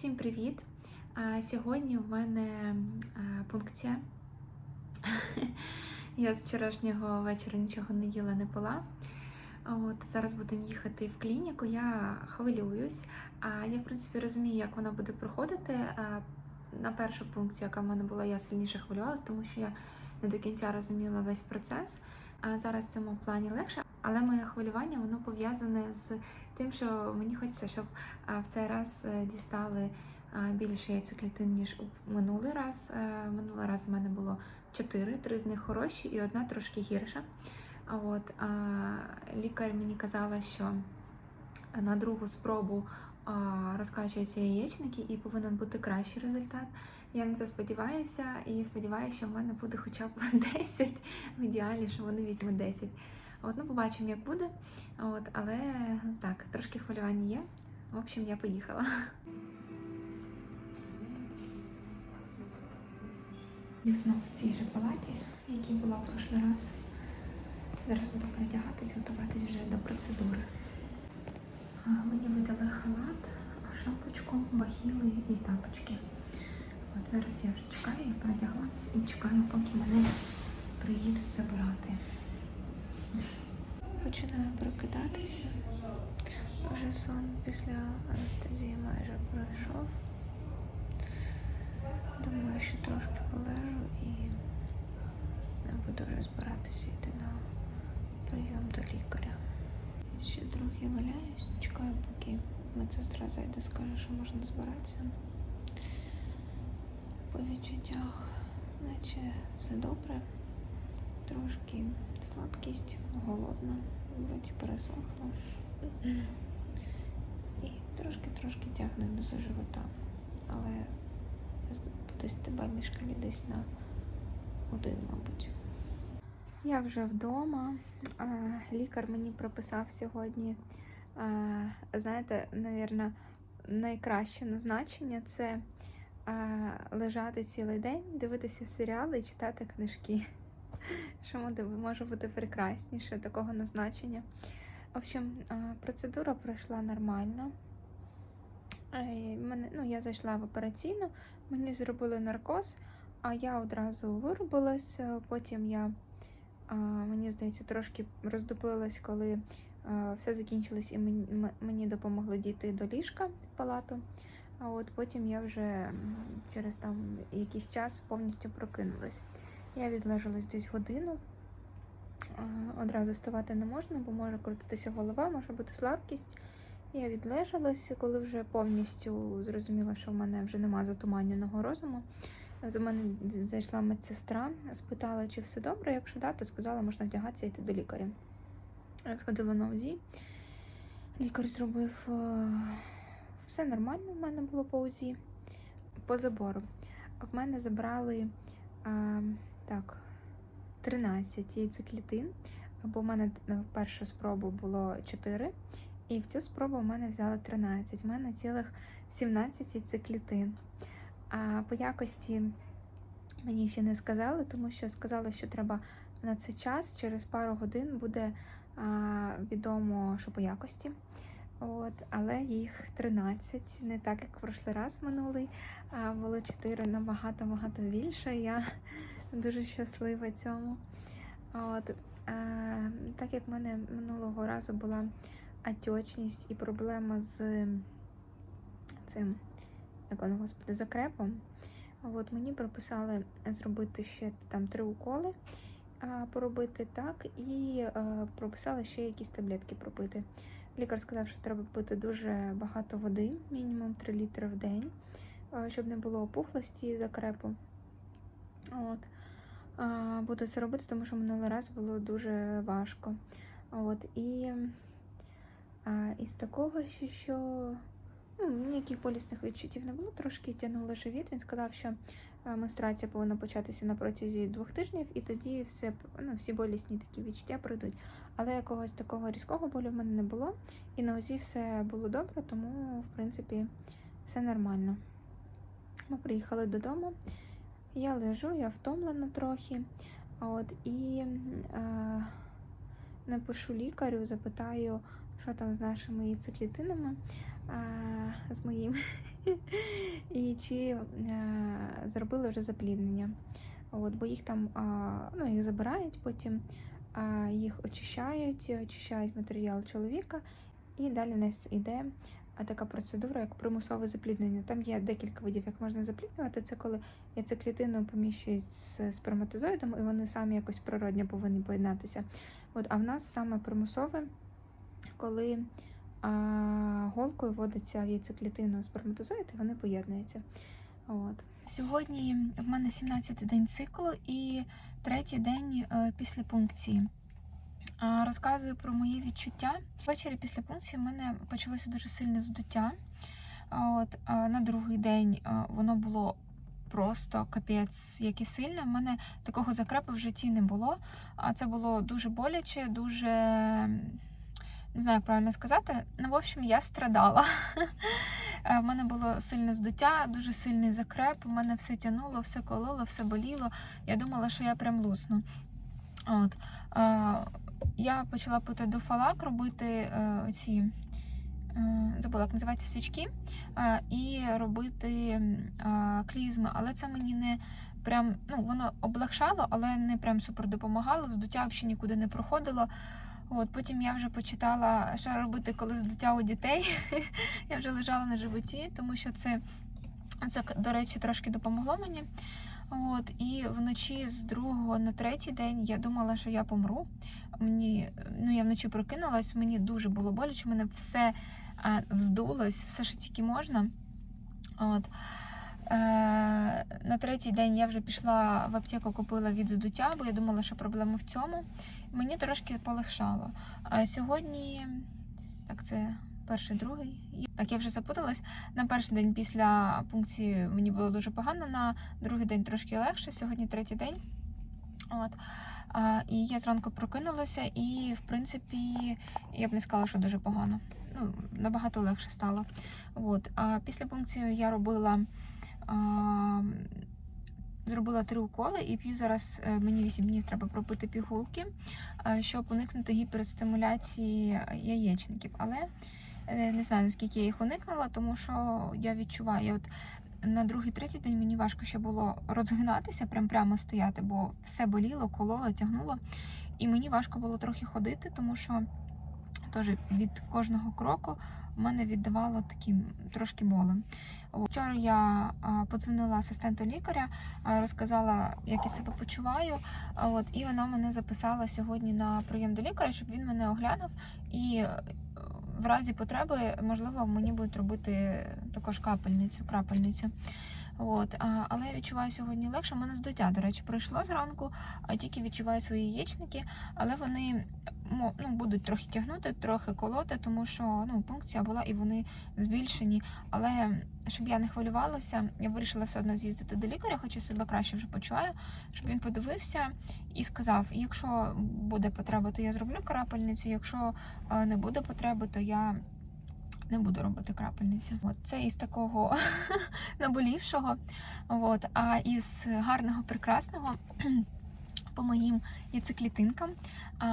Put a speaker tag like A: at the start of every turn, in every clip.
A: Всім привіт! Сьогодні в мене пункція. Я з вчорашнього вечора нічого не їла, не пила. От зараз будемо їхати в клініку. Я хвилююсь. А я, в принципі, розумію, як вона буде проходити. На першу пункцію, яка в мене була, я сильніше хвилювалася, тому що я не до кінця розуміла весь процес. А зараз в цьому плані легше. Але моє хвилювання воно пов'язане з тим, що мені хочеться, щоб в цей раз е, дістали більше яйцеклітин, ніж у минулий раз. Е, Минулий раз в мене було чотири, три з них хороші і одна трошки гірша. От лікар мені казала, що на другу спробу розкачуються яєчники і повинен бути кращий результат. Я на це сподіваюся і сподіваюся, що в мене буде хоча б 10, в ідеалі, що вони візьмуть 10. От, ну, побачимо, як буде. От, але так, трошки хвилювання є. В общем, я поїхала. Я знову в цій же палаті, якій була в прошлий раз. Зараз буду передягатись, готуватись вже до процедури. Мені видали халат, шапочку, бахіли і тапочки. От зараз я вже чекаю, я передяглась і чекаю, поки мене приїдуть забирати. Починаю прокидатися. Вже сон після анестезії майже пройшов. Думаю, що трошки полежу і буду вже збиратися йти на прийом до лікаря. Ще трохи валяюсь, чекаю, поки медсестра зайде, скаже, що можна збиратися. По відчуттях, наче все добре. Трошки слабкість, голодна, вроді пересохла. І трошки-трошки тягне до живота. Але по десятибальній шкалі десь на один, мабуть. Я вже вдома. Лікар мені прописав сьогодні, знаєте, навірно, найкраще назначення це лежати цілий день, дивитися серіали і читати книжки. Що може- бути прекрасніше такого назначення. В общем, процедура пройшла нормально. Е, Мене, ну, я зайшла в операційну, мені зробили наркоз, а я одразу вирубилась. е, Потім я, мені здається, трошки роздуплилась, коли все закінчилось і мені допомогли дійти до ліжка в палату. А от потім я вже через там якийсь час повністю прокинулась. Я відлежалась десь годину. Одразу вставати не можна, бо може крутитися голова, може бути слабкість. Я відлежалася, коли вже повністю зрозуміла, що в мене вже нема затуманеного розуму. До мене зайшла медсестра, спитала, чи все добре. Якщо да, то сказала, можна вдягатися і йти до лікаря. Я сходила на УЗІ. Лікар зробив е, все нормально. В мене було по УЗІ. По забору. В мене забрали так, 13 яйцеклітин, бо в мене в першу спробу було 4. І в цю спробу в мене взяли 13. В мене цілих 17 яйцеклітин. А по якості мені ще не сказали, тому що сказали, що треба на цей час, через пару годин буде а, відомо, що по якості. От, але їх 13, не так, як в прошлий раз минулий, а було 4 набагато-багато більше. Я дуже щаслива цьому. От, а, так як в мене минулого разу була отечність і проблема з цим, як воно, господи, закрепом. От мені прописали зробити ще там три уколи, поробити так, і а, прописали ще якісь таблетки пропити. Лікар сказав, що треба пити дуже багато води, мінімум 3 літри в день, а, щоб не було опухлості закрепу. От. Буду це робити, тому що минулий раз було дуже важко. От. І із такого, що ну, ніяких болісних відчуттів не було, трошки тягнуло живіт. Він сказав, що менструація повинна початися на протязі двох тижнів, і тоді все, ну, всі болісні такі відчуття пройдуть. Але якогось такого різкого болю в мене не було, і на УЗІ все було добре, тому, в принципі, все нормально. Ми приїхали додому. Я лежу, я втомлена трохи. От, і е, напишу лікарю, запитаю, що там з нашими яйцеклітинами, а, з моїми. і чи е, зробили вже запліднення. От, бо їх там а, ну, їх забирають, потім а, їх очищають, очищають матеріал чоловіка, і далі у нас іде а, така процедура, як примусове запліднення. Там є декілька видів, як можна запліднювати. Це коли яйцеклітину поміщують з сперматозоїдом, і вони самі якось природньо повинні поєднатися. От, а в нас саме примусове, коли а, голкою вводиться в яйцеклітину сперматозоїд, і вони поєднуються. От. Сьогодні в мене 17-й день циклу і третій день е, після пункції. Розказую про мої відчуття. Ввечері після пункції в мене почалося дуже сильне вздуття. От, на другий день воно було просто капець, яке сильне. В мене такого закрепу в житті не було. А це було дуже боляче, дуже не знаю, як правильно сказати. Ну, в общем, я страдала. В мене було сильне здуття, дуже сильний закреп. У мене все тянуло, все кололо, все боліло. Я думала, що я прям лусну. От. Я почала пити дофалак, робити е, оці. е, Забула, як називаються свічки, е, і робити е, клізми, але це мені не прям, ну, воно облегшало, але не прям супер допомагало. Вздуття взагалі нікуди не проходило. От, потім я вже почитала, що робити, коли вздуття у дітей. я вже лежала на животі, тому що це, це, до речі, трошки допомогло мені. От, і вночі з другого на третій день я думала, що я помру. Мені, ну, я вночі прокинулась, мені дуже було боляче, мене все а, вздулось, все, що тільки можна. От. Е, на третій день я вже пішла в аптеку, купила від здуття, бо я думала, що проблема в цьому. Мені трошки полегшало. А сьогодні, так, це перший, другий. Так, я вже запуталась. На перший день після пункції мені було дуже погано, на другий день трошки легше, сьогодні третій день. От. А, і я зранку прокинулася, і, в принципі, я б не сказала, що дуже погано. Ну, набагато легше стало. От. А після пункції я робила. А, Зробила три уколи і п'ю зараз е, мені 8 днів треба пропити пігулки, е, щоб уникнути гіперстимуляції яєчників. Але не знаю наскільки я їх уникнула, тому що я відчуваю, от на другий, третій день мені важко ще було розгинатися, прям прямо стояти, бо все боліло, кололо, тягнуло. І мені важко було трохи ходити, тому що теж від кожного кроку мене віддавало таким трошки болем. Вчора я подзвонила асистенту лікаря, розказала, як я себе почуваю. От, і вона мене записала сьогодні на прийом до лікаря, щоб він мене оглянув. І е, в разі потреби, можливо, мені будуть робити також капельницю, крапельницю. От, але я відчуваю сьогодні легше. У мене здуття, до речі, пройшло зранку, а тільки відчуваю свої яєчники, але вони ну, будуть трохи тягнути, трохи колоти, тому що ну, пункція була і вони збільшені. Але щоб я не хвилювалася, я вирішила все одно з'їздити до лікаря, хоч я себе краще вже почуваю, щоб він подивився і сказав: якщо буде потреба, то я зроблю крапельницю. Якщо е, не буде потреби, то я. Не буду робити крапельницю. От це із такого наболівшого. От, а із гарного, прекрасного по моїм яйцеклітинкам. А,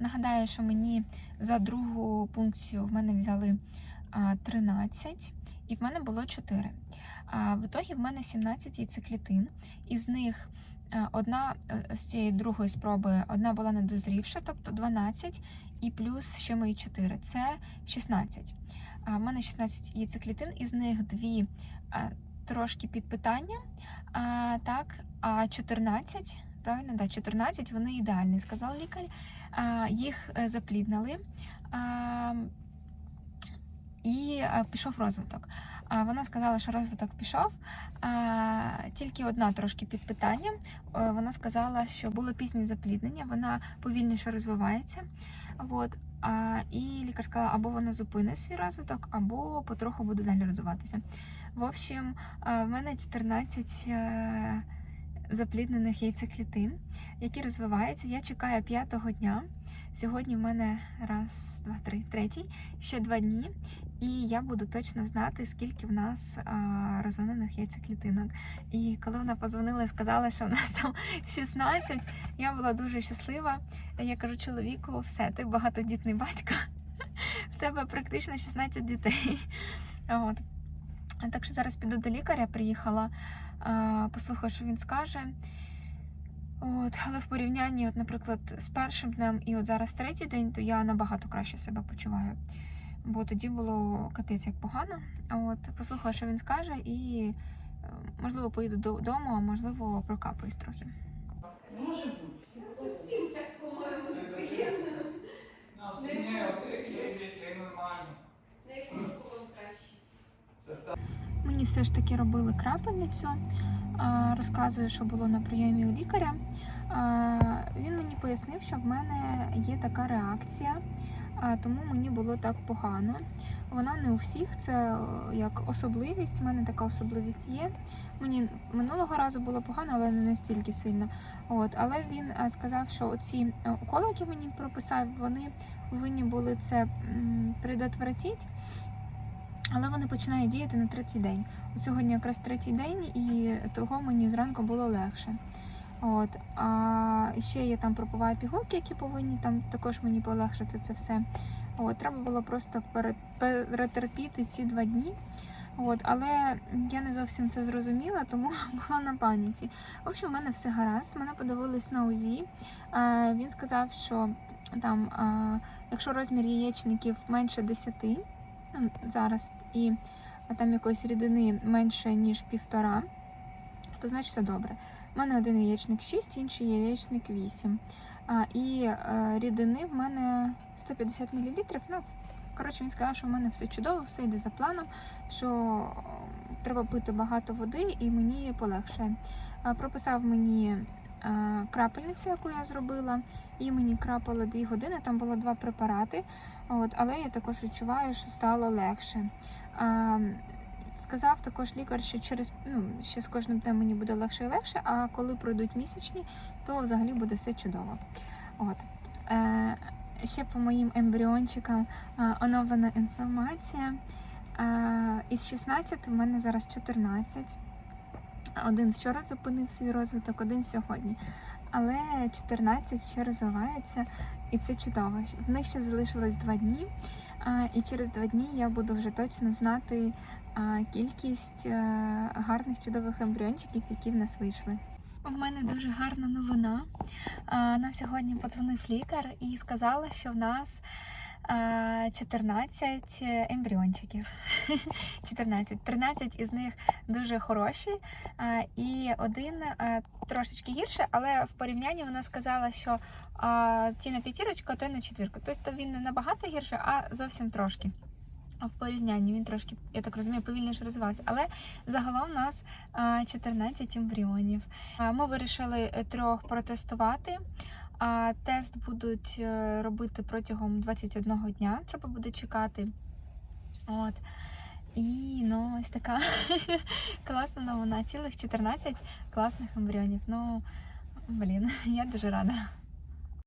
A: нагадаю, що мені за другу пункцію в мене взяли 13, і в мене було 4. А, в ітогі в мене 17 яйцеклітин, із них одна е, з цієї другої спроби одна була недозрівша, тобто 12, і плюс ще мої 4 це 16. А, в мене 16 яйцеклітин, із них дві а, трошки під питання, а, так, а 14 Правильно, да, 14, вони ідеальні, сказав лікар. Їх е, запліднили і пішов розвиток. А, вона сказала, що розвиток пішов, тільки одна трошки під питанням. Е, Вона сказала, що було пізнє запліднення, вона повільніше розвивається. От, а, і лікар сказала, або вона зупинить свій розвиток, або потроху буде далі розвиватися. В общем, в мене 14 е, запліднених яйцеклітин, які розвиваються. Я чекаю п'ятого дня. Сьогодні в мене раз, два, три, третій, ще два дні, і я буду точно знати, скільки в нас а, розвинених яйцеклітинок. І коли вона позвонила і сказала, що в нас там 16, я була дуже щаслива. Я кажу чоловіку, все, ти багатодітний батько, в тебе практично 16 дітей. От. Так що зараз піду до лікаря, приїхала, а, послухаю, що він скаже. От, але в порівнянні, от, наприклад, з першим днем і от зараз третій день, то я набагато краще себе почуваю. Бо тоді було капець як погано. А От, послухаю, що він скаже, і е, можливо поїду додому, а можливо прокапаюсь трохи.
B: Може бути.
A: Всім так, по-моєму, приємно. На яку вам краще? Мені все ж таки робили крапельницю. Розказую, що було на прийомі у лікаря. Він мені пояснив, що в мене є така реакція, тому мені було так погано. Вона не у всіх, це як особливість. У мене така особливість є. Мені минулого разу було погано, але не настільки сильно. От, але він е, сказав, що оці е, уколи, які мені прописав, вони повинні були це предотвратити. Але вони починають діяти на третій день. От сьогодні якраз третій день, і того мені зранку було легше. От. А ще я там пропиваю пігулки, які повинні там також мені полегшити це все. От. Треба було просто перетерпіти ці два дні. От. Але я не зовсім це зрозуміла, тому була на паніці. В общем, у мене все гаразд. Мене подивились на УЗІ. Е, Він сказав, що там, е, якщо розмір яєчників менше 10, ну, зараз, і там якоїсь рідини менше, ніж півтора, то значить все добре. У мене один яєчник 6, інший яєчник 8. А, і е, рідини в мене 150 мл. Ну, коротше, він сказав, що в мене все чудово, все йде за планом, що треба пити багато води і мені полегшає. А, прописав мені е, крапельницю, яку я зробила, і мені крапали 2 години, там було два препарати. От, але я також відчуваю, що стало легше. А, сказав також лікар, що через ну, ще з кожним днем мені буде легше і легше, а коли пройдуть місячні, то взагалі буде все чудово. От. Е, ще по моїм ембріончикам е, оновлена інформація. Е, із 16 в мене зараз 14. Один вчора зупинив свій розвиток, один сьогодні. Але 14 ще розвивається, і це чудово. В них ще залишилось два дні, і через два дні я буду вже точно знати кількість е, гарних чудових ембріончиків, які в нас вийшли. У мене дуже гарна новина. А, Нам сьогодні подзвонив лікар і сказала, що в нас 14 ембріончиків. 14. 13 із них дуже хороші, і один трошечки гірше, але в порівнянні вона сказала, що ті на п'ятірочку, а той на четвірку. Тобто він не набагато гірше, а зовсім трошки. В порівнянні він трошки, я так розумію, повільніше розвивався. Але загалом у нас 14 ембріонів. Ми вирішили е, трьох протестувати. А тест будуть е, робити протягом 21 дня. Треба буде чекати. От. І ну, ось така класна новина. Цілих 14 класних ембріонів. Ну, блін, я дуже рада.